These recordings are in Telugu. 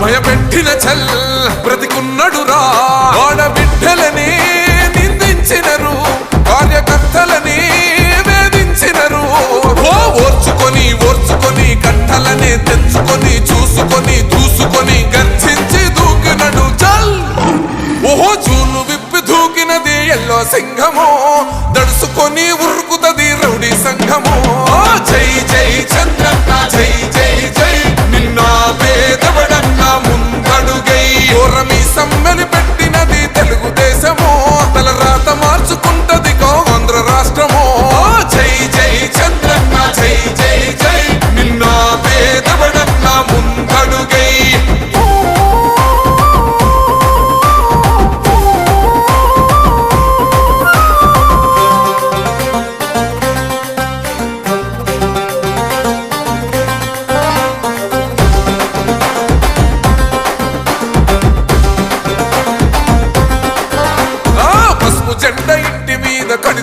భయపెట్టిన చల్ బ్రతికున్నడురా ఆడబిడ్డలని నిందించినరు కార్యకర్తలని వేధించినరు. ఓ ఓర్చుకొని ఓర్చుకొని కట్టలనే తెంచుకొని చూసుకొని దూసుకొని గర్జించి దూకినడు చల్. ఓహో చూలు విప్పి దూకినది ఎల్లో సింహము దడుసుకొని ఉరుకుతది రౌడీ సంఘము. జై జై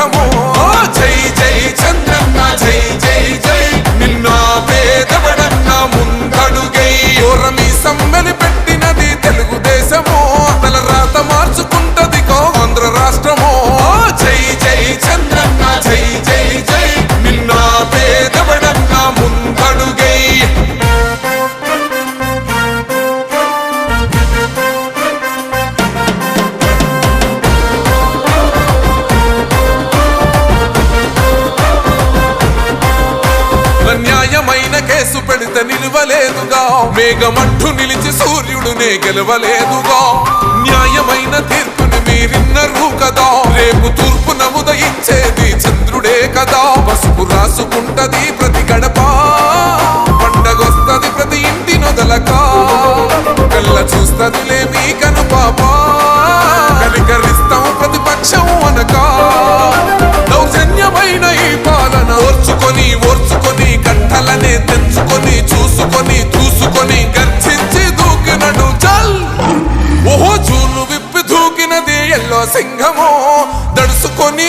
సంఘము జై జై చంద్రన్న జై జై జై అన్యాయమైన పెడితే నిలవలేదుగా. మేఘమంటూ నిలిచి సూర్యుడునే గెలవలేదుగా. న్యాయమైన తీర్పుని మీరిన్నరు కదా. రేపు తూర్పు నముదయించేది చంద్రుడే కదా. పసుపు రాసుకుంటది ప్రతి గడప. పండగొస్తది ప్రతి ఇంటి నొదలక. కళ్ళ చూస్తదిలే మీ కను పాప కలికరిస్తాం ప్రతిపక్షం అనక. దౌర్జన్యమైన ఈ పాలన ఓర్చుకొని ఓర్చుకొని కట్టలనే తెచ్చుకొని చూసుకొని చూసుకొని గర్జించి దూకినడు చల్ ఓహో చూలు విప్పి దూకినది ఎల్లో సింహము. దడుసుకొని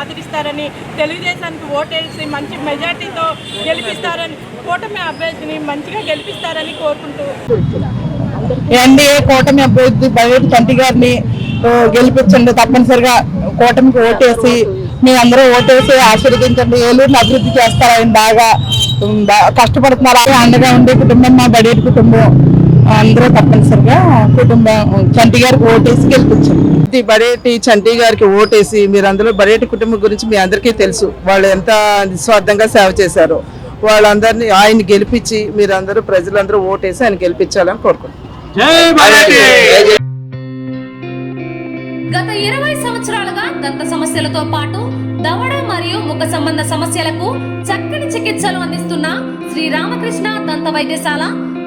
ఆదరిస్తారని తెలుగుదేశానికి ఓటేసి మంచి మెజార్టీతో గెలిపిస్తారని కూటమి అభ్యర్థిని మంచిగా గెలిపిస్తారని కోరుకుంటూ ఎన్డీఏ కూటమి అభ్యర్థి బయట చంటి గారిని గెలిపించండి తప్పనిసరిగా కూటమికి ఓటేసి మీ అందరూ ఓటేసి ఆశీర్వదించండి. ఏలూరుని అభివృద్ధి చేస్తారు ఆయన బాగా కష్టపడుతున్నారు? అండగా ఉండే కుటుంబం మా బడి కుటుంబం. అందరూ తప్పనిసరిగా కుటుంబం చంటి గారికి ఓటేసి గెలిపించండి బడేటి చంటి గారికి ఓటేసి మీరు అందులో బడేటి కుటుంబం గురించి మీ అందరికీ తెలుసు. వాళ్ళు ఎంత నిస్వార్థంగా సేవ చేశారో. వాళ్ళందరినీ ఆయన గెలిపించి మీరందరూ ప్రజలందరూ ఓటేసి ఆయన గెలిపించాలని కోరుకుంటున్నాను గత ఇరవై సంవత్సరాలుగా దంత సమస్యలతో పాటు దవడ మరియు ముఖ సంబంధ సమస్యలకు చక్కని చికిత్సలు అందిస్తున్న శ్రీ రామకృష్ణ దంత వైద్యశాల